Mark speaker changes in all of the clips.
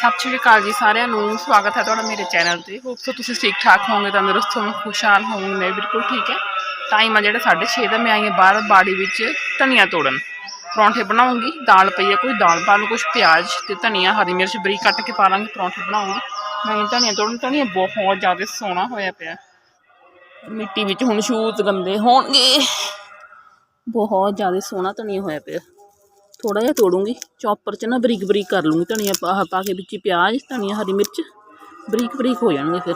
Speaker 1: ਸਤਿ ਸ਼੍ਰੀ ਅਕਾਲ ਜੀ ਸਾਰਿਆਂ ਨੂੰ। ਸਵਾਗਤ ਹੈ ਤੁਹਾਡਾ ਮੇਰੇ ਚੈਨਲ ਤੇ। ਹੋਪ ਸੋ ਤੁਸੀਂ ਠੀਕ ਠਾਕ ਹੋਵੋਗੇ, ਤੰਦਰੁਸਤ ਹੋਵੋਗੇ, ਖੁਸ਼ਹਾਲ ਹੋਵੋਗੇ। ਬਿਲਕੁਲ ਠੀਕ ਹੈ। ਟਾਈਮ ਆ ਜਿਹੜਾ 6:30 ਦਾ। ਮੈਂ ਆਈ ਹਾਂ ਬਾਹਰ ਬਾੜੀ ਵਿੱਚ ਧਨੀਆ ਤੋੜਨ। ਪਰੌਂਠੇ ਬਣਾਉਂਗੀ। ਦਾਲ ਪਈ ਹੈ ਕੋਈ। ਦਾਲ ਪਾ ਲਓ ਕੁਝ ਪਿਆਜ਼ ਤੇ ਧਨੀਆ, ਹਰੀ ਮਿਰਚ ਬਰੀਕ ਕੱਟ ਕੇ ਪਾ ਲਾਂਗੀ, ਪਰੌਂਠੇ ਬਣਾਉਂਗੀ। ਮੈਂ ਧਨੀਆ ਤੋੜਨ। ਧਨੀਆ ਬਹੁਤ ਜ਼ਿਆਦਾ ਸੋਹਣਾ ਹੋਇਆ ਪਿਆ। ਮਿੱਟੀ ਵਿੱਚ ਹੁਣ ਸ਼ੂਜ਼ ਗੰਦੇ ਹੋਣਗੇ। ਬਹੁਤ ਜ਼ਿਆਦਾ ਸੋਹਣਾ ਧਨੀਆ ਹੋਇਆ ਪਿਆ। ਥੋੜਾ ਜਿਹਾ ਤੋੜੂੰਗੀ ਚੌਪਰ 'ਚ ਨਾ ਬਰੀਕ ਬਰੀਕ ਕਰ ਲੂੰਗੀ ਧਨੀਆ ਪਾ ਪਾ ਕੇ ਵਿੱਚ ਹੀ ਪਿਆਜ਼ ਧਨੀਆ ਹਰੀ ਮਿਰਚ ਬਰੀਕ ਬਰੀਕ ਹੋ ਜਾਣਗੇ ਫਿਰ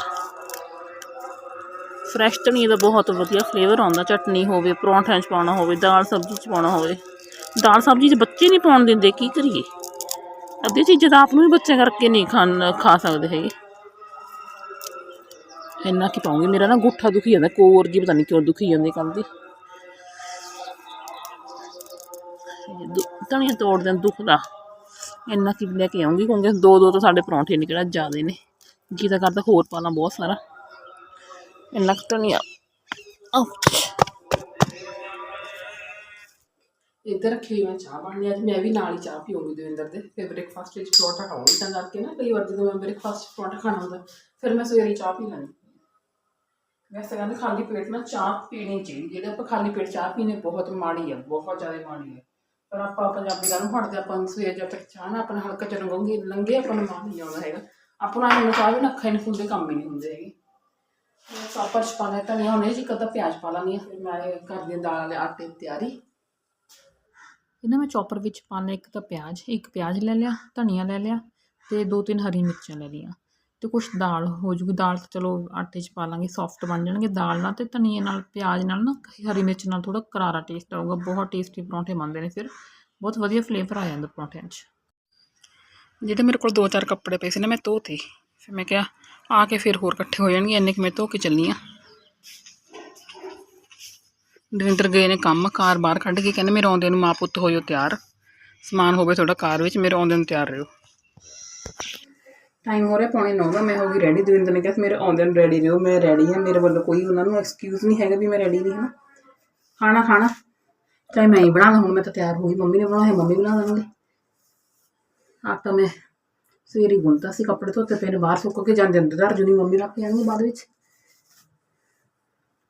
Speaker 1: ਫਰੈਸ਼ ਧਨੀਆ ਦਾ ਬਹੁਤ ਵਧੀਆ ਫਲੇਵਰ ਆਉਂਦਾ ਚਟਨੀ ਹੋਵੇ ਪਰੌਂਠਿਆਂ 'ਚ ਪਾਉਣਾ ਹੋਵੇ ਦਾਲ ਸਬਜ਼ੀ 'ਚ ਪਾਉਣਾ ਹੋਵੇ ਦਾਲ ਸਬਜ਼ੀ 'ਚ ਬੱਚੇ ਨਹੀਂ ਪਾਉਣ ਦਿੰਦੇ ਕੀ ਕਰੀਏ ਅੱਧੀ ਚੀਜ਼ਾਂ ਤਾਂ ਆਪ ਨੂੰ ਵੀ ਬੱਚੇ ਕਰਕੇ ਨਹੀਂ ਖਾਣ ਖਾ ਸਕਦੇ ਹੈਗੇ ਇੰਨਾ ਕੀ ਪਾਉਂਗੀ ਮੇਰਾ ਨਾ ਗੁੱਠਾ ਦੁਖੀ ਜਾਂਦਾ ਕੋਰ ਜੀ ਪਤਾ ਨਹੀਂ ਕਿਉਂ ਦੁਖੀ ਜਾਂਦੀ ਧਨੀਆ ਤੋੜਦੇ ਨੂੰ ਦੁਖਦਾ ਇੰਨਾ ਕਿ ਲੈ ਕੇ ਆਉਂਗੀ, ਕਿਉਂਕਿ ਦੋ ਦੋ ਤੋਂ ਸਾਡੇ ਪਰੌਂਠੇ ਨਿਕਲਿਆ ਜ਼ਿਆਦੇ ਨੇ। ਜੀ ਤਾਂ ਕਰਦਾ ਹੋਰ ਪਾ ਲਾਂ ਬਹੁਤ ਸਾਰਾ। ਇੰਨਾ ਧਨੀਆ ਇੱਧਰ ਰੱਖੀ ਮੈਂ ਚਾਹ ਬਣਨੀ ਅੱਜ ਮੈਂ ਵੀ ਨਾਲ ਹੀ ਚਾਹ ਪੀਉਂਗੀ ਦਵਿੰਦਰ ਦੇ। ਫਿਰ ਬ੍ਰੇਕਫਾਸਟ ਵਿੱਚ ਪਰੌਂਠਾ ਖਾਉਂਗੀ ਤਾਂ ਕਰਕੇ ਨਾ। ਕਈ ਵਾਰ ਜਦੋਂ ਮੈਂ ਬ੍ਰੇਕਫਾਸਟ ਪਰੌਂਠਾ ਖਾਣਾ ਹੁੰਦਾ, ਫਿਰ ਮੈਂ ਸਵੇਰੇ ਚਾਹ ਪੀ ਲੈਂਦੀ ਵੈਸੇ ਕਹਿੰਦੇ ਖਾਲੀ ਪੇਟ ਨਾਲ ਚਾਹ ਪੀਣੀ ਚਾਹੀਦੀ ਜਿਹੜੇ ਆਪਾਂ ਖਾਲੀ ਪੇਟ ਚਾਹ ਪੀਣੇ ਬਹੁਤ ਮਾੜੀ ਆ, ਬਹੁਤ ਜ਼ਿਆਦਾ ਮਾੜੀ ਆ। ਪਰ ਆਪਾਂ ਪੰਜਾਬੀ ਦਾ ਨੂੰ ਹਟਦੇ, ਆਪਾਂ ਨੂੰ ਸਵੇਰ ਜਦ ਤੱਕ ਚਾਹ ਨਾ ਆਪਣਾ ਹਲਕਾ ਚ ਰੰਗੋਂਗੇ ਲੰਗੇ ਆਪਾਂ ਨੂੰ ਮਾਰ ਨਹੀਂ ਆਉਂਦਾ ਹੈਗਾ। ਆਪਣਾ ਇਹਨਾਂ ਚਾਹ ਵੀ ਨਾ ਅੱਖਾਂ ਨਹੀਂ ਖੁੱਲਦੇ, ਕੰਮ ਹੀ ਨਹੀਂ ਹੁੰਦੇ ਹੈਗੇ। ਮੈਂ ਚਾਪਰ ਚ ਪਾਣਾ ਧਨੀਆ ਹੁਣੇ ਜੀ ਕਦਾ ਪਿਆਜ਼ ਪਾ ਲਾਂਗੀ ਫਿਰ ਮੈਂ ਕਰਦੀ ਹਾਂ ਦਾਲ ਵਾਲੇ ਆਟੇ ਦੀ ਤਿਆਰੀ। ਇਹਨਾਂ ਮੈਂ ਚੌਪਰ ਵਿੱਚ ਪਾਣਾ ਇੱਕ ਤਾਂ ਪਿਆਜ਼, ਇੱਕ ਪਿਆਜ਼ ਲੈ ਲਿਆ, ਧਨੀਆ ਲੈ ਲਿਆ ਤੇ ਦੋ ਤਿੰਨ ਹਰੀ ਮਿਰਚਾਂ ਲੈ ਲਈਆਂ। ਤੇ ਕੁਛ ਦਾਲ ਹੋ ਜੂਗੀ। ਦਾਲ ਤਾਂ ਚਲੋ ਆਟੇ 'ਚ ਪਾ ਲਾਂਗੇ ਸੌਫਟ ਬਣ ਜਾਣਗੇ। ਦਾਲ ਨਾਲ ਤੇ ਧਨੀਏ ਨਾਲ, ਪਿਆਜ਼ ਨਾਲ ਨਾ ਹਰੀ ਮਿਰਚ ਨਾਲ ਥੋੜਾ ਕਰਾਰਾ ਟੇਸਟ ਆਊਗਾ। ਬਹੁਤ ਟੇਸਟੀ ਪਰੌਂਠੇ ਬਣਦੇ ਨੇ ਫਿਰ। ਬਹੁਤ ਵਧੀਆ ਫਲੇਵਰ ਆ ਜਾਂਦਾ ਪਰੌਂਠਿਆਂ 'ਚ। ਜਿਹੜੇ ਮੇਰੇ ਕੋਲ ਦੋ ਚਾਰ ਕੱਪੜੇ ਪਏ ਸੀ ਨਾ, ਮੈਂ ਧੋਤੇ। ਫਿਰ ਮੈਂ ਕਿਹਾ, ਆ ਕੇ ਫਿਰ ਹੋਰ ਇਕੱਠੇ ਹੋ ਜਾਣਗੇ। ਇੰਨੇ ਕਿ ਮੈਂ ਧੋ ਕੇ ਚੱਲੀ ਆ। ਦਵਿੰਦਰ ਗਏ ਨੇ ਕੰਮ, ਕਾਰ ਬਾਹਰ ਕੱਢ ਕੇ। ਕਹਿੰਦੇ ਮੇਰੇ ਆਉਂਦੇ ਨੂੰ ਮਾਂ ਪੁੱਤ ਹੋਇਓ ਤਿਆਰ। ਸਮਾਨ ਹੋਵੇ ਤੁਹਾਡਾ ਕਾਰ ਵਿੱਚ, ਮੇਰੇ ਆਉਂਦੇ ਨੂੰ ਤਿਆਰ ਰਹੋ। ਟਾਈਮ ਹੋ ਰਿਹਾ ਪੌਣੇ 9 ਦਾ, ਮੈਂ ਹੋ ਗਈ ਰੈਡੀ ਦਵਿੰਦਰ ਨੇ ਕਿਹਾ ਮੇਰੇ ਆਉਂਦੇ ਨੂੰ ਰੈਡੀ ਰਹੋ ਮੈਂ ਰੈਡੀ ਹਾਂ। ਮੇਰੇ ਵੱਲੋਂ ਕੋਈ ਉਹਨਾਂ ਨੂੰ ਐਕਸਕਿਊਜ਼ ਨਹੀਂ ਹੈਗਾ ਵੀ ਮੈਂ ਰੈਡੀ ਨਹੀਂ ਹਾਂ। ਖਾਣਾ ਖਾਣਾ। ਚਾਹੇ ਮੈਂ ਹੀ ਬਣਾ ਲਾਂ, ਹੁਣ ਮੈਂ ਤਾਂ ਤਿਆਰ ਹੋ ਗਈ। ਮੰਮੀ ਨੇ ਬਣਾਇਆ ਮੰਮੀ ਬਣਾ ਦੇਣਗੇ। ਆਟਾ ਮੈਂ ਸਵੇਰੇ ਗੁੰਨਤਾ ਸੀ ਕੱਪੜੇ ਧੋਤੇ ਪਏ ਨੇ, ਬਾਹਰ ਸੁੱਕ ਕੇ ਜਾਂਦੇ ਅੰਦਰ ਧਰ ਜੂਨੀ ਮੰਮੀ ਰੱਖ ਕੇ ਆਣਗੇ ਬਾਅਦ ਵਿੱਚ।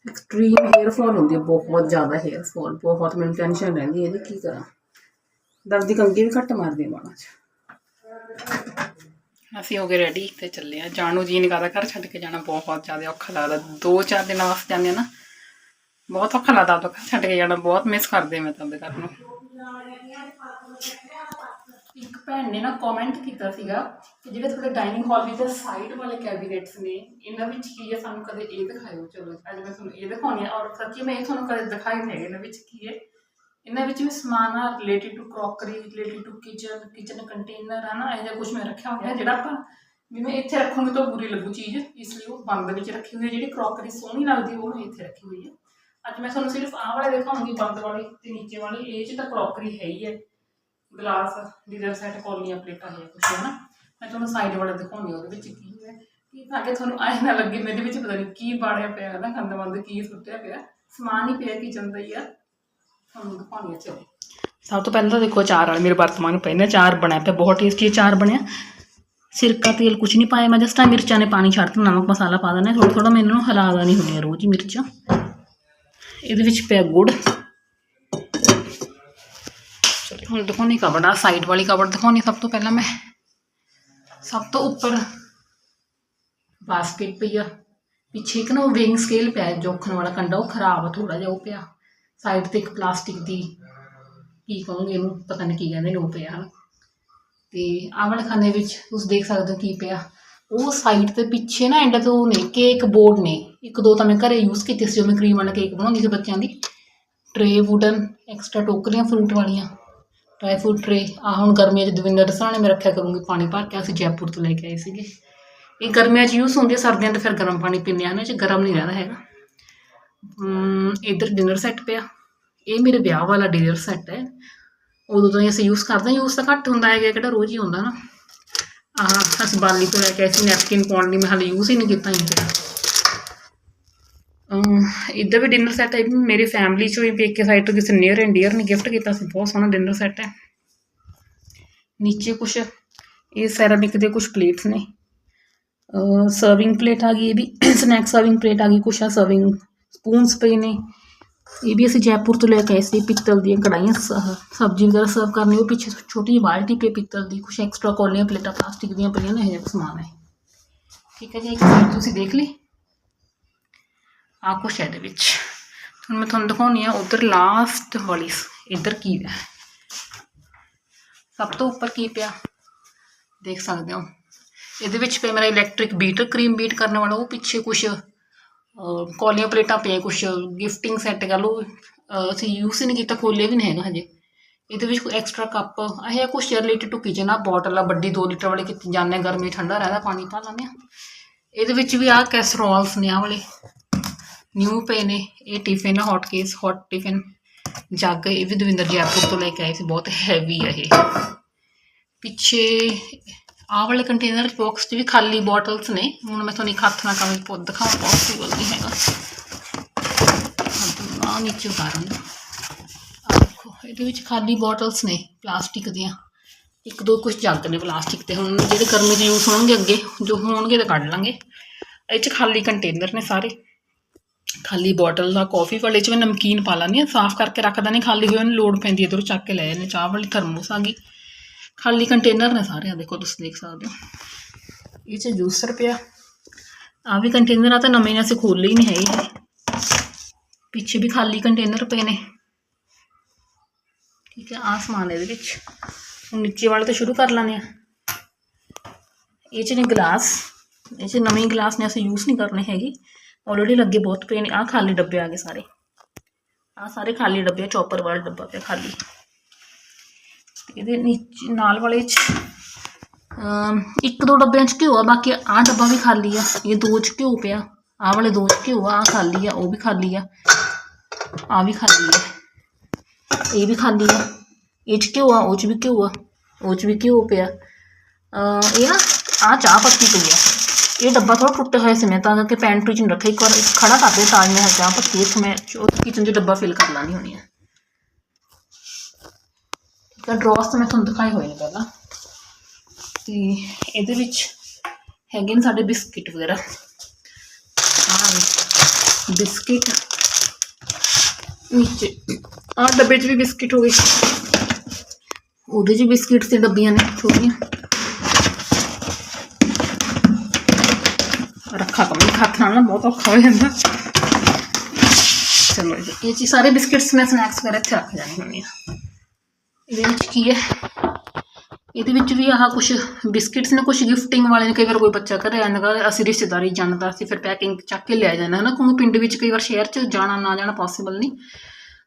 Speaker 1: ਐਕਸਟ੍ਰੀਮ ਹੇਅਰ ਫਾਲ ਹੁੰਦੀ ਹੈ, ਬਹੁਤ ਜ਼ਿਆਦਾ ਹੇਅਰ ਫਾਲ ਬਹੁਤ ਮੈਨੂੰ ਟੈਨਸ਼ਨ ਰਹਿੰਦੀ ਹੈ ਇਹਦੀ ਕੀ ਕਰਾਂ। ਦਰਦ ਦੀ ਕੰਗੀ ਵੀ ਘੱਟ ਮਾਰਦੀ ਹੈ ਬਾਲਾਂ 'ਚ। ਅਸੀਂ ਹੋ ਗਏ ਰੈਡੀ ਤੇ ਚੱਲੇ ਆ। ਜਾਣੂ ਜੀ ਨਹੀਂ ਕਰਦਾ, ਘਰ ਛੱਡ ਕੇ ਜਾਣਾ ਬਹੁਤ ਜ਼ਿਆਦਾ ਔਖਾ ਲੱਗਦਾ। ਦੋ ਚਾਰ ਦਿਨਾਂ ਵਾਸਤੇ ਜਾਂਦੇ ਆ ਨਾ, ਬਹੁਤ ਔਖਾ ਲੱਗਦਾ ਆਪਦਾ ਘਰ ਛੱਡ ਕੇ ਜਾਣਾ, ਬਹੁਤ ਮਿਸ ਕਰਦੇ ਮੈਂ ਤਾਂ ਆਪਦੇ ਘਰ ਨੂੰ। ਇੱਕ ਭੈਣ ਨੇ ਨਾ ਕਮੈਂਟ ਕੀਤਾ ਸੀਗਾ ਕਿ ਜਿਹੜੇ ਤੁਹਾਡੇ ਡਾਈਨਿੰਗ ਹਾਲ ਵਿੱਚ ਸਾਈਡ ਵਾਲੇ ਕੈਬਿਨੇਟਸ ਨੇ, ਇਹਨਾਂ ਵਿੱਚ ਕੀ ਹੈ ਸਾਨੂੰ ਕਦੇ ਇਹ ਦਿਖਾਇਓ। ਚਲੋ, ਅੱਜ ਮੈਂ ਤੁਹਾਨੂੰ ਇਹ ਦਿਖਾਉਣੀ ਹੈ ਔਰ ਸੱਚੀ ਮੈਂ ਇਹ ਤੁਹਾਨੂੰ ਕਦੇ ਦਿਖਾਈ ਨਹੀਂ ਇਹਨਾਂ ਵਿੱਚ ਕੀ ਹੈ? ਇਹਨਾਂ ਵਿੱਚ ਵੀ ਸਮਾਨ ਆ related to crockery related to kitchen kitchen container ਹੈ ਨਾ, ਇਹ ਜਿਹਾ ਕੁਝ ਮੈਂ ਰੱਖਿਆ ਹੋਇਆ, ਜਿਹੜਾ ਆਪਾਂ ਵੀ ਮੈਂ ਇੱਥੇ ਰੱਖੂੰਗੀ ਤਾਂ ਬੁਰੀ ਲੱਗੂ ਚੀਜ਼, ਇਸ ਲਈ ਉਹ ਬੰਦ ਵਿੱਚ ਰੱਖੀ ਹੋਈ ਹੈ, ਜਿਹੜੀ ਕਰੋਕਰੀ ਸੋਹਣੀ ਲੱਗਦੀ ਉਹ ਮੈਂ ਇੱਥੇ ਰੱਖੀ ਹੋਈ ਹੈ ਅੱਜ ਮੈਂ ਤੁਹਾਨੂੰ ਸਿਰਫ ਆਹ ਵਾਲੇ ਦਿਖਾਉਂਗੀ, ਬੰਦ ਵਾਲੀ ਤੇ ਨੀਚੇ ਵਾਲੀ, ਇਹ 'ਚ ਤਾਂ ਕਰੋਕਰੀ ਹੈ ਹੀ ਹੈ। ਗਲਾਸ ਡਿਨਰ ਸੈੱਟ ਕੋਲੀਆਂ, ਪਲੇਟਾਂ ਹੈ ਕੁਛ ਹੈ ਨਾ। ਮੈਂ ਤੁਹਾਨੂੰ ਸਾਈਡ ਵਾਲਾ ਦਿਖਾਉਂਦੀ ਉਹਦੇ ਵਿੱਚ ਕੀ ਹੈ। ਕਿ ਤਾਂ ਕਿ ਤੁਹਾਨੂੰ ਆਏ ਨਾ ਲੱਗੇ, ਮੇਰੇ ਵਿੱਚ ਪਤਾ ਨਹੀਂ ਕੀ ਬਾੜਿਆ ਪਿਆ ਹੈ ਨਾ ਗੰਦ ਬੰਦ ਕੀ ਸੁੱਟਿਆ ਪਿਆ। ਸਮਾਨ ਹੀ ਪਿਆ ਕਿਚਨ ਦਾ ਹੀ ਆ। ਤੁਹਾਨੂੰ ਦਿਖਾਉਣੀ ਆ ਸਭ ਤੋਂ ਪਹਿਲਾਂ ਤਾਂ ਦੇਖੋ ਚਾਰ ਵਾਲੇ ਮੇਰੇ ਵਰਤਮਾਨ ਪਏ ਨੇ, ਅਚਾਰ ਬਣਿਆ ਪਿਆ, ਬਹੁਤ ਟੇਸਟੀ ਚਾਰ ਬਣਿਆ। ਸਿਰਕਾ, ਤੇਲ ਕੁਝ ਨਹੀਂ ਪਾਇਆ ਮੈਂ ਜਸਟ ਆ ਮਿਰਚਾਂ ਨੇ ਪਾਣੀ ਛੱਡ ਛੱਡਤਾ ਨਮਕ ਮਸਾਲਾ ਪਾ ਦੇਣਾ ਥੋੜਾ ਥੋੜਾ ਮੈਨੂੰ ਹਲਾਦਾ ਨਹੀਂ ਹੁੰਦੀਆਂ ਰੋਜ਼ ਹੀ ਮਿਰਚਾਂ। ਇਹਦੇ ਵਿੱਚ ਪਿਆ ਗੁੜ। ਚਲੋ, ਹੁਣ ਦਿਖਾਉਣੀ ਕਬੜ ਆ ਸਾਈਡ ਵਾਲੀ ਕਬੜ ਦਿਖਾਉਣੀ ਸਭ ਤੋਂ ਪਹਿਲਾਂ ਮੈਂ। ਸਭ ਤੋਂ ਉੱਪਰ ਬਾਸਕਟ ਪਈ ਆ, ਪਿੱਛੇ ਇੱਕ ਨਾ ਉਹ ਵਿੰਗ ਸਕੇਲ ਪਿਆ, ਜੋਖਣ ਵਾਲਾ ਕੰਡਾ, ਉਹ ਖਰਾਬ ਆ ਥੋੜਾ ਜਿਹਾ ਉਹ ਪਿਆ। ਸਾਈਡ ਤੇ ਇੱਕ ਪਲਾਸਟਿਕ ਦੀ ਕੀ ਕਹੋਗੇ ਇਹਨੂੰ ਪਤਾ ਨਹੀਂ ਕੀ ਕਹਿੰਦੇ ਨੇ ਉਹ ਪਿਆ ਹਨ। ਤੇ ਆਹ ਵਾਲੇ ਖਾਨੇ ਵਿੱਚ ਤੁਸੀਂ ਦੇਖ ਸਕਦੇ ਹੋ ਕੀ ਪਿਆ। ਉਹ ਸਾਈਡ ਤੇ ਪਿੱਛੇ ਨਾ ਐਂਡ ਤੋਂ ਨੇ ਕੇਕ ਬੋਰਡ ਨੇ ਇੱਕ ਦੋ ਤਾਂ ਮੈਂ ਘਰੇ ਯੂਜ਼ ਕੀਤੇ ਸੀ ਜੋ ਮੈਂ ਕਰੀਮ ਵਾਲਾ ਕੇਕ ਬਣਾਉਂਦੀ ਸੀ ਬੱਚਿਆਂ ਦੀ। ਟਰੇ ਵੁਡਨ ਐਕਸਟਰਾ ਟੋਕਰੀਆਂ ਫਰੂਟ ਵਾਲੀਆਂ। ਡਰਾਈ ਫਰੂਟ ਟਰੇ ਆ ਹੁਣ ਗਰਮੀਆਂ 'ਚ ਦਵਿੰਦਰ ਰਸਾਣੇ ਮੈਂ ਰੱਖਿਆ ਕਰੂੰਗੀ ਪਾਣੀ ਭਰ ਕੇ ਅਸੀਂ ਜੈਪੁਰ ਤੋਂ ਲੈ ਕੇ ਆਏ ਸੀਗੇ। ਇਹ ਗਰਮੀਆਂ 'ਚ ਯੂਜ਼ ਹੁੰਦੇ ਸਰਦੀਆਂ 'ਤੇ ਫਿਰ ਗਰਮ ਪਾਣੀ ਪੀਂਦੇ ਆ ਨਾ 'ਚ ਗਰਮ ਨਹੀਂ ਰਹਿੰਦਾ ਹੈਗਾ। ਅਮ, ਇੱਧਰ ਡਿਨਰ ਸੈੱਟ ਪਿਆ। ਇਹ ਮੇਰੇ ਵਿਆਹ ਵਾਲਾ ਡਿਨਰ ਸੈੱਟ ਹੈ। ਉਦੋਂ ਤੋਂ ਹੀ ਅਸੀਂ ਯੂਜ਼ ਕਰਦੇ ਹਾਂ ਯੂਜ਼ ਤਾਂ ਘੱਟ ਹੁੰਦਾ ਹੈਗਾ, ਕਿਹੜਾ ਰੋਜ਼ ਹੀ ਹੁੰਦਾ ਨਾ। ਆਹ, ਅਸੀਂ ਬਾਲੀ ਤੋਂ ਲੈ ਕੇ ਆਏ ਸੀ ਨੈਪਕਿਨ ਪਾਉਣ ਲਈ ਮੈਂ ਹਾਲੇ ਯੂਜ਼ ਹੀ ਨਹੀਂ ਕੀਤਾ ਇੰਨਾ ਇੱਧਰ ਵੀ ਡਿਨਰ ਸੈੱਟ ਹੈ, ਇਹ ਵੀ ਮੇਰੀ ਫੈਮਿਲੀ ਚੋਂ ਹੀ ਪੇਕੇ ਸਾਈਡ ਤੋਂ ਕਿਸੇ ਨੀਅਰ ਐਂਡ ਡੀਅਰ ਨੇ ਗਿਫਟ ਕੀਤਾ ਸੀ, ਬਹੁਤ ਸੋਹਣਾ ਡਿਨਰ ਸੈੱਟ ਹੈ। ਨੀਚੇ ਕੁਛ, ਇਹ ਸੈਰਾਮਿਕ ਦੇ ਕੁਝ ਪਲੇਟਸ ਨੇ। ਸਰਵਿੰਗ ਪਲੇਟ ਆ ਗਈ, ਇਹ ਵੀ ਸਨੈਕ ਸਰਵਿੰਗ ਪਲੇਟ ਆ ਗਈ, ਕੁਛ ਆ ਸਰਵਿੰਗ ਸਪੂਨਸ ਪਏ ਨੇ। ਇਹ ਵੀ ਅਸੀਂ ਜੈਪੁਰ ਤੋਂ ਲੈ ਕੇ ਆਏ ਸੀ ਪਿੱਤਲ ਦੀਆਂ ਕੜਾਈਆਂ ਸਬਜ਼ੀ ਵਗੈਰਾ ਸਰਵ ਕਰਨੀ ਉਹ ਪਿੱਛੇ ਛੋਟੀ ਜਿਹੀ ਬਾਲਟੀ ਪਈ ਪਿੱਤਲ ਦੀ, ਕੁਛ ਐਕਸਟਰਾ ਕੋਲੀਆਂ, ਪਲੇਟਾਂ ਪਲਾਸਟਿਕ ਦੀਆਂ ਪਈਆਂ ਨੇ, ਇਹ ਜਿਹਾ ਸਮਾਨ ਹੈ। ਠੀਕ ਹੈ ਜੀ, ਇੱਕ ਤੁਸੀਂ ਦੇਖ ਲਈ। ਆ ਕੁਛ ਹੈ ਇਹਦੇ ਵਿੱਚ। ਹੁਣ ਮੈਂ ਤੁਹਾਨੂੰ ਦਿਖਾਉਣੀ ਆ ਉਧਰ ਲਾਸਟ ਵਾਲੀ ਇੱਧਰ ਕੀ ਹੈ। ਸਭ ਤੋਂ ਉੱਪਰ ਕੀ ਪਿਆ? ਦੇਖ ਸਕਦੇ ਹੋ। ਇਹਦੇ ਵਿੱਚ ਪਿਆ ਮੇਰਾ ਇਲੈਕਟ੍ਰਿਕ ਬੀਟਰ ਕਰੀਮ ਬੀਟ ਕਰਨ ਵਾਲਾ, ਉਹ ਪਿੱਛੇ ਕੁਛ ਕੌਲੀਆਂ ਪਲੇਟਾਂ ਪਈਆਂ ਕੁਛ ਗਿਫਟਿੰਗ ਸੈੱਟ ਕਰ ਲਓ ਅਸੀਂ ਯੂਜ਼ ਹੀ ਨਹੀਂ ਕੀਤਾ ਖੋਲ੍ਹਿਆ ਵੀ ਨਹੀਂ ਹੈਗਾ ਹਜੇ। ਇਹਦੇ ਵਿੱਚ ਕੋਈ ਐਕਸਟਰਾ ਕੱਪ ਇਹ ਹੈ ਕੁਛ ਰਿਲੇਟਡ ਟੂ ਕਿਚਨ ਆ ਬੋਟਲ ਆ ਵੱਡੀ 2 ਲੀਟਰ ਵਾਲੀ ਕਿਤੇ ਜਾਂਦੇ ਹਾਂ, ਗਰਮੀ ਠੰਡਾ ਰਹਿੰਦਾ ਪਾਣੀ ਪਾ ਲੈਂਦੇ ਆ। ਇਹਦੇ ਵਿੱਚ ਵੀ ਆ ਕੈਸਰੋਲਸ ਨੇ ਆ ਵਾਲੇ। ਨਿਊ ਪਏ ਨੇ ਇਹ ਟਿਫਿਨ ਆ hot case hot tiffin jug ਇਹ ਵੀ ਦਵਿੰਦਰ ਜੈਪੁਰ ਤੋਂ ਲੈ ਕੇ ਆਏ ਸੀ ਬਹੁਤ ਹੈਵੀ ਆ ਇਹ। ਪਿੱਛੇ ਆਹ ਵਾਲੇ ਕੰਟੇਨਰ ਬਾਕਸ 'ਚ ਵੀ ਖਾਲੀ ਬੋਟਲਸ ਨੇ। ਹੁਣ ਮੈਂ ਤੁਹਾਨੂੰ ਇੱਕ ਹੱਥ ਨਾਲ ਕਵੇਂ ਪੁੱਤ ਦਿਖਾਉਂ ਪੋਸੀਬਲ ਨਹੀਂ ਹੈਗਾ। ਆ ਨੀਚੇ ਉਤਾਰਨ ਦਾ ਦੇਖੋ, ਇਹਦੇ ਵਿੱਚ ਖਾਲੀ ਬੋਟਲਸ ਨੇ ਪਲਾਸਟਿਕ ਦੀਆਂ। ਇੱਕ ਦੋ ਕੁਝ ਜੱਗ ਨੇ ਪਲਾਸਟਿਕ ਤੇ। ਹੁਣ ਜਿਹੜੇ ਗਰਮੀ 'ਚ ਯੂਜ਼ ਹੋਣਗੇ ਅੱਗੇ, ਜੋ ਹੋਣਗੇ ਤਾਂ ਕੱਢ ਲਾਂਗੇ। ਇਹ 'ਚ ਖਾਲੀ ਕੰਟੇਨਰ ਨੇ ਸਾਰੇ। ਖਾਲੀ ਬੋਟਲ ਦਾ ਕਾਫੀ ਵਾਲੇ 'ਚ ਮੈਂ ਨਮਕੀਨ ਪਾ ਲੈਂਦੀ ਹਾਂ। ਸਾਫ਼ ਕਰਕੇ ਰੱਖਦਾ ਨਹੀਂ ਖਾਲੀ ਹੋਏ ਨੂੰ ਲੋੜ ਪੈਂਦੀ ਹੈ। ਇੱਧਰੋਂ ਚੱਕ ਕੇ ਲੈ ਜਾਂਦੇ ਚਾਹ ਵਾਲੀ ਥਰਮੋਸ ਆ ਗਈ। ਖਾਲੀ ਕੰਟੇਨਰ ਨੇ ਸਾਰੇ ਆ ਦੇਖੋ ਤੁਸੀਂ ਦੇਖ ਸਕਦੇ ਹੋ ਇਹ 'ਚ ਜੂਸਰ ਪਿਆ ਆ ਵੀ ਕੰਟੇਨਰ ਆ ਤਾਂ ਨਵੇਂ ਨੇ ਅਸੀਂ ਖੋਲ੍ਹੇ ਹੀ ਨਹੀਂ ਹੈ ਪਿੱਛੇ ਵੀ ਖਾਲੀ ਕੰਟੇਨਰ ਪਏ ਨੇ ਠੀਕ ਹੈ ਆ ਸਮਾਨ ਇਹਦੇ ਵਿੱਚ ਹੁਣ ਨੀਚੇ ਵਾਲੇ ਤੋਂ ਸ਼ੁਰੂ ਕਰ ਲੈਂਦੇ ਆ ਇਹ 'ਚ ਨੇ ਗਲਾਸ ਇਹ 'ਚ ਨਵੇਂ ਗਲਾਸ ਨੇ ਅਸੀਂ ਯੂਜ਼ ਨਹੀਂ ਕਰਨੇ ਹੈਗੇ ਆਲਰੇਡੀ ਲੱਗੇ ਬਹੁਤ ਪਏ ਨੇ ਆ ਖਾਲੀ ਡੱਬੇ ਆ ਗਏ ਸਾਰੇ ਆ ਸਾਰੇ ਖਾਲੀ ਡੱਬੇ ਆ, ਚੌਪਰ ਵਾਲਾ ਡੱਬਾ ਪਿਆ ਖਾਲੀ ਤੇ ਇਹਦੇ ਨੀਚੇ ਨਾਲ ਵਾਲੇ 'ਚ ਇੱਕ ਦੋ ਡੱਬਿਆਂ 'ਚ ਘਿਓ ਆ, ਬਾਕੀ ਆਹ ਡੱਬਾ ਵੀ ਖਾਲੀ ਆ। ਇਹ ਦੋ 'ਚ ਘਿਓ ਪਿਆ, ਆਹ ਵਾਲੇ ਦੋ 'ਚ ਘਿਓ ਆ, ਆਹ ਖਾਲੀ ਆ, ਉਹ ਵੀ ਖਾਲੀ ਆ ਆ ਵੀ ਖਾਲੀ ਆ, ਇਹ ਵੀ ਖਾਲੀ ਆ। ਇਹ 'ਚ ਘਿਓ ਆ, ਉਹ 'ਚ ਵੀ ਘਿਓ ਆ, ਉਹ 'ਚ ਵੀ ਘਿਓ ਪਿਆ। ਇਹ ਨਾ ਆ ਚਾਹ ਪੱਤੀ ਪਈ ਆ। ਇਹ ਡੱਬਾ ਥੋੜਾ ਟੁੱਟੇ ਹੋਏ ਸੀ ਮੈਂ, ਤਾਂ ਕਰਕੇ ਪੈਂਟਰੀ 'ਚ ਰੱਖਿਆ। ਇੱਕ ਵਾਰ ਖੜਾ ਕਰਦੇ ਤਾਂ ਮੈਂ ਚਾਹ ਪੱਤੀ, ਇੱਥੇ ਮੈਂ ਕਿਚਨ 'ਚ ਡੱਬਾ ਫਿਲ ਕਰ ਲਾਣੀ ਹੋਣੀ ਆ। ਤਾਂ ਡਰਾਸ ਤਾਂ ਮੈਂ ਤੁਹਾਨੂੰ ਦਿਖਾਏ ਹੋਏ ਨੇ ਪਹਿਲਾਂ। ਤੇ ਇਹਦੇ ਵਿੱਚ ਹੈਗੇ ਨੇ ਸਾਡੇ ਬਿਸਕਿਟ ਵਗੈਰਾ। ਆਹ ਬਿਸਕਿਟ ਨੀਚੇ ਆਹ ਡੱਬੇ 'ਚ ਵੀ ਬਿਸਕਿਟ ਹੋ ਗਏ। ਉਹਦੇ 'ਚ ਬਿਸਕਿਟ ਤੇ ਡੱਬੀਆਂ ਨੇ, ਛੋਟੀਆਂ। ਰੱਖਾ ਕਮੀ ਹੱਥ ਨਾਲ ਨਾ ਬਹੁਤ ਔਖਾ ਹੋ ਜਾਂਦਾ। ਚਲੋ ਇਹ ਜੀ ਸਾਰੇ ਬਿਸਕਿਟਸ ਮੈਂ ਸਨੈਕਸ ਵਗੈਰਾ ਇੱਥੇ ਰੱਖ ਜਾਣੀ ਹੁੰਦੀ ਆ। ਇਹਦੇ ਵਿੱਚ ਕੀ ਹੈ? ਇਹਦੇ ਵਿੱਚ ਵੀ ਆਹ ਕੁਝ ਬਿਸਕਿਟਸ ਨੇ ਕੁਝ ਗਿਫਟਿੰਗ ਵਾਲੇ ਨੇ, ਕਈ ਵਾਰ ਕੋਈ ਬੱਚਾ ਘਰੇ ਆਉਂਦਾ ਅਸੀਂ ਰਿਸ਼ਤੇਦਾਰੀ ਜਾਣਦਾ ਅਸੀਂ ਫਿਰ ਪੈਕਿੰਗ ਚੱਕ ਕੇ ਲਿਆ ਜਾਂਦਾ ਹੈ ਨਾ ਕਿਉਂਕਿ ਪਿੰਡ ਵਿੱਚ ਕਈ ਵਾਰ ਸ਼ਹਿਰ 'ਚ ਜਾਣਾ ਨਾ ਜਾਣਾ ਪੋਸੀਬਲ ਨਹੀਂ।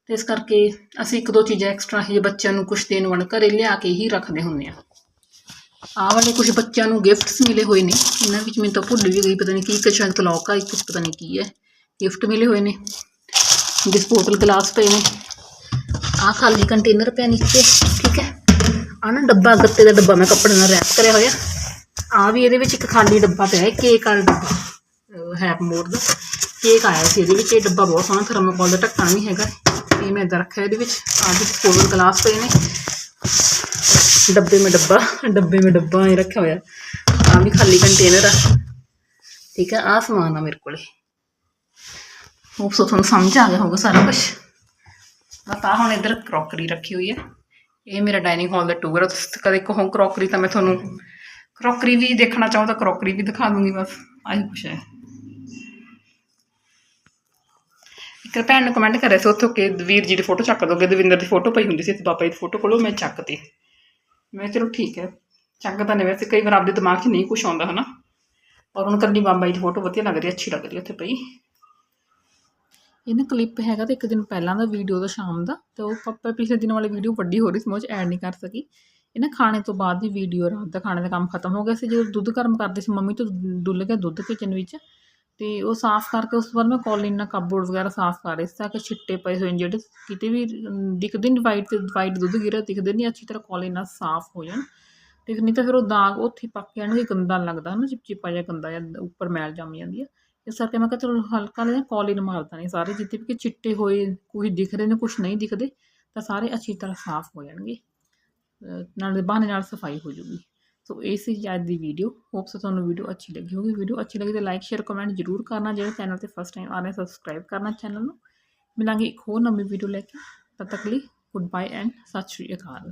Speaker 1: ਤੇ ਇਸ ਕਰਕੇ ਅਸੀਂ ਇੱਕ ਦੋ ਚੀਜ਼ਾਂ ਐਕਸਟਰਾ ਹੀ ਬੱਚਿਆਂ ਨੂੰ ਕੁਝ ਦੇਣ ਵਾਲੇ ਘਰੇ ਲਿਆ ਕੇ ਹੀ ਰੱਖਦੇ ਹੁੰਦੇ ਆ ਆਹ ਵਾਲੇ ਕੁਝ ਬੱਚਿਆਂ ਨੂੰ ਗਿਫਟਸ ਮਿਲੇ ਹੋਏ ਨੇ। ਇਹਨਾਂ ਵਿੱਚ ਮੈਨੂੰ ਤਾਂ ਭੁੱਲ ਵੀ ਗਈ, ਪਤਾ ਨਹੀਂ ਕੀ, ਇੱਕ ਸ਼ਾਇਦ ਕਲੌਕ ਆ, ਇੱਕ ਪਤਾ ਨਹੀਂ ਕੀ ਹੈ। ਗਿਫਟ ਮਿਲੇ ਹੋਏ ਨੇ। ਡਿਸਪੋਜ਼ਲ ਗਲਾਸ ਪਏ ਨੇ। ਆ ਖਾਲੀ ਕੰਟੇਨਰ ਪਿਆ ਨੀਚੇ, ਠੀਕ ਹੈ? ਆ ਨਾ ਡੱਬਾ ਗੱਤੇ ਦਾ ਡੱਬਾ ਮੈਂ ਕੱਪੜੇ ਨਾਲ ਰੈਪ ਕਰਿਆ ਹੋਇਆ। ਆ ਵੀ ਇਹਦੇ ਵਿੱਚ ਇੱਕ ਖਾਲੀ ਡੱਬਾ ਪਿਆ ਹੈ ਕੇਕ ਵਾਲਾ ਡੱਬਾ। ਹੈਪ ਮੋਰ ਦਾ। ਕੇਕ ਆਇਆ ਸੀ ਇਹਦੇ ਵਿੱਚ, ਇਹ ਡੱਬਾ ਬਹੁਤ ਸੋਹਣਾ ਥਰਮੋਕੋਲ ਦਾ ਢੱਕਣ ਵੀ ਹੈਗਾ। ਇਹ ਮੈਂ ਇਦਾਂ ਰੱਖਿਆ ਇਹਦੇ ਵਿੱਚ। ਆ ਵੀ ਕੋਲ ਗਲਾਸ ਪਏ ਨੇ। ਡੱਬੇ ਮੇ ਡੱਬਾ, ਡੱਬੇ ਮੇ ਡੱਬਾ ਇਹ ਰੱਖਿਆ ਹੋਇਆ। ਆ ਵੀ ਖਾਲੀ ਕੰਟੇਨਰ ਆ। ਠੀਕ ਹੈ ਆ ਸਮਾਨ ਆ ਮੇਰੇ ਕੋਲੇ। ਹੋਪਸ ਤੁਹਾਨੂੰ ਸਮਝ ਆ ਗਿਆ ਹੋਊਗਾ ਸਾਰਾ ਕੁਝ ਬਸ ਆ ਹੁਣ ਇੱਧਰ ਕਰੋਕਰੀ ਰੱਖੀ ਹੋਈ ਹੈ ਇਹ ਮੇਰਾ ਡਾਈਨਿੰਗ ਹਾਲ ਦਾ ਟੂਰ ਹੈ ਤੁਸੀਂ ਕਦੇ ਕਹੋ ਕਰੋਕਰੀ ਤਾਂ ਮੈਂ ਤੁਹਾਨੂੰ ਕਰੋਕਰੀ ਵੀ ਦੇਖਣਾ ਚਾਹੋ ਤਾਂ ਕਰੋਕਰੀ ਵੀ ਦਿਖਾ ਦੂੰਗੀ ਬਸ। ਆਹੀ ਕੁਛ ਹੈ। ਇੱਕ ਭੈਣ ਨੇ ਕਮੈਂਟ ਕਰਿਆ ਸੀ ਉੱਥੋਂ ਕਿ ਵੀਰ ਜੀ ਦੀ ਫੋਟੋ ਚੱਕ ਦੋਗੇ, ਦਵਿੰਦਰ ਦੀ ਫੋਟੋ ਪਈ ਹੁੰਦੀ ਸੀ, ਤੇ ਪਾਪਾ ਜੀ ਦੀ ਫੋਟੋ ਕੋਲੋਂ ਮੈਂ ਚੱਕਤੀ ਮੈਂ ਕਿਹਾ ਚਲੋ ਠੀਕ ਹੈ। ਚੱਕ ਤਾਂ ਨਹੀਂ ਵੈਸੇ ਕਈ ਵਾਰ ਆਪਦੇ ਦਿਮਾਗ 'ਚ ਨਹੀਂ ਕੁਝ ਆਉਂਦਾ ਹਨਾ। ਔਰ ਹੁਣ ਕੱਲੀ ਬਾਬਾ ਜੀ ਦੀ ਫੋਟੋ ਵਧੀਆ ਲੱਗ ਰਹੀ, ਅੱਛੀ ਲੱਗ ਰਹੀ ਉੱਥੇ ਪਈ। ਇਹ ਨਾ ਕਲਿੱਪ ਹੈਗਾ ਤੇ ਇੱਕ ਦਿਨ ਪਹਿਲਾਂ ਦਾ ਵੀਡੀਓ ਦਾ ਸ਼ਾਮ ਦਾ, ਤੇ ਉਹ ਪਾਪਾ ਪਿਛਲੇ ਦਿਨ ਵਾਲੀ ਵੀਡੀਓ ਵੱਡੀ ਹੋ ਰਹੀ ਸੀ, ਮੈਂ ਉਹ 'ਚ ਐਡ ਨਹੀਂ ਕਰ ਸਕੀ। ਇਹ ਨਾ ਖਾਣੇ ਤੋਂ ਬਾਅਦ ਦੀ ਵੀਡੀਓ ਰਾਤ ਦਾ ਖਾਣੇ ਦਾ ਕੰਮ ਖਤਮ ਹੋ ਗਿਆ ਸੀ, ਜਦੋਂ ਦੁੱਧ ਗਰਮ ਕਰਦੇ ਸੀ, ਮੰਮੀ ਤੋਂ ਡੁੱਲ ਗਿਆ ਦੁੱਧ ਕਿਚਨ ਵਿੱਚ। ਤੇ ਉਹ ਸਾਫ਼ ਕਰਕੇ ਉਸ ਤੋਂ ਬਾਅਦ ਮੈਂ ਕੋਲਿਨ ਨਾਲ ਕਪਬੋਰਡ ਵਗੈਰਾ ਸਾਫ਼ ਕਰ ਰਹੀ ਸੀ, ਤਾਂ ਕਿ ਛਿੱਟੇ ਪਏ ਹੋਏ ਨੇ ਜਿਹੜੇ ਕਿਤੇ ਵੀ ਦਿਖਦੇ ਨਹੀਂ ਵਾਈਟ ਤੇ ਵਾਈਟ ਦੁੱਧ ਗਿਰਿਆ, ਦਿਖਦੇ ਨਹੀਂ ਅੱਛੀ ਤਰ੍ਹਾਂ ਕੋਲਿਨ ਨਾਲ ਸਾਫ਼ ਹੋ ਜਾਣ। ਤੇ ਨਹੀਂ ਤਾਂ ਫਿਰ ਉਹ ਦਾਗ ਉੱਥੇ ਹੀ ਪੱਕ ਜਾਣਗੇ, ਗੰਦਾ ਲੱਗਦਾ ਨਾ ਚਿਪਚਿਪਾ ਜਿਹਾ ਗੰਦਾ ਜਿਹਾ ਉੱਪਰ ਮੈਲ ਜੰਮ ਜਾਂਦੀ ਆ। ਇਸ ਕਰਕੇ ਮੈਂ ਕਿਹਾ ਚਲੋ ਹਲਕਾ ਜਿਹਾ ਕੋਲਿਨ ਮਾਰਦਾ ਨਹੀਂ ਸਾਰੇ ਜਿੱਥੇ ਵੀ ਕਿ ਚਿੱਟੇ ਹੋਏ ਕੁਝ ਦਿਖ ਰਹੇ ਨੇ ਕੁਝ ਨਹੀਂ ਦਿਖਦੇ, ਤਾਂ ਸਾਰੇ ਅੱਛੀ ਤਰ੍ਹਾਂ ਸਾਫ਼ ਹੋ ਜਾਣਗੇ। ਅਹ ਨਾਲੇ ਬਹਾਨੇ ਨਾਲ ਸਫ਼ਾਈ ਹੋ ਜੂਗੀ। ਸੋ ਇਹ ਸੀ ਅੱਜ ਦੀ ਵੀਡੀਓ ਹੋਪਸ ਤੁਹਾਨੂੰ ਵੀਡੀਓ ਅੱਛੀ ਲੱਗੀ ਹੋਗੀ ਵੀਡੀਓ ਅੱਛੀ ਲੱਗੀ ਤਾਂ ਲਾਈਕ ਸ਼ੇਅਰ ਕਮੈਂਟ ਜ਼ਰੂਰ ਕਰਨਾ। ਜਿਹੜੇ ਚੈਨਲ ਤੇ ਫਸਟ ਟਾਈਮ ਆ ਰਹੇ ਸਬਸਕ੍ਰਾਈਬ ਕਰਨਾ ਚੈਨਲ ਨੂੰ। ਮਿਲਾਂਗੇ ਇੱਕ ਹੋਰ ਨਵੀਂ ਵੀਡੀਓ ਲੈ ਕੇ। ਤਦ ਤੱਕ ਲਈ ਗੁੱਡ ਬਾਏ ਐਂਡ ਸਤਿ ਸ਼੍ਰੀ ਅਕਾਲ।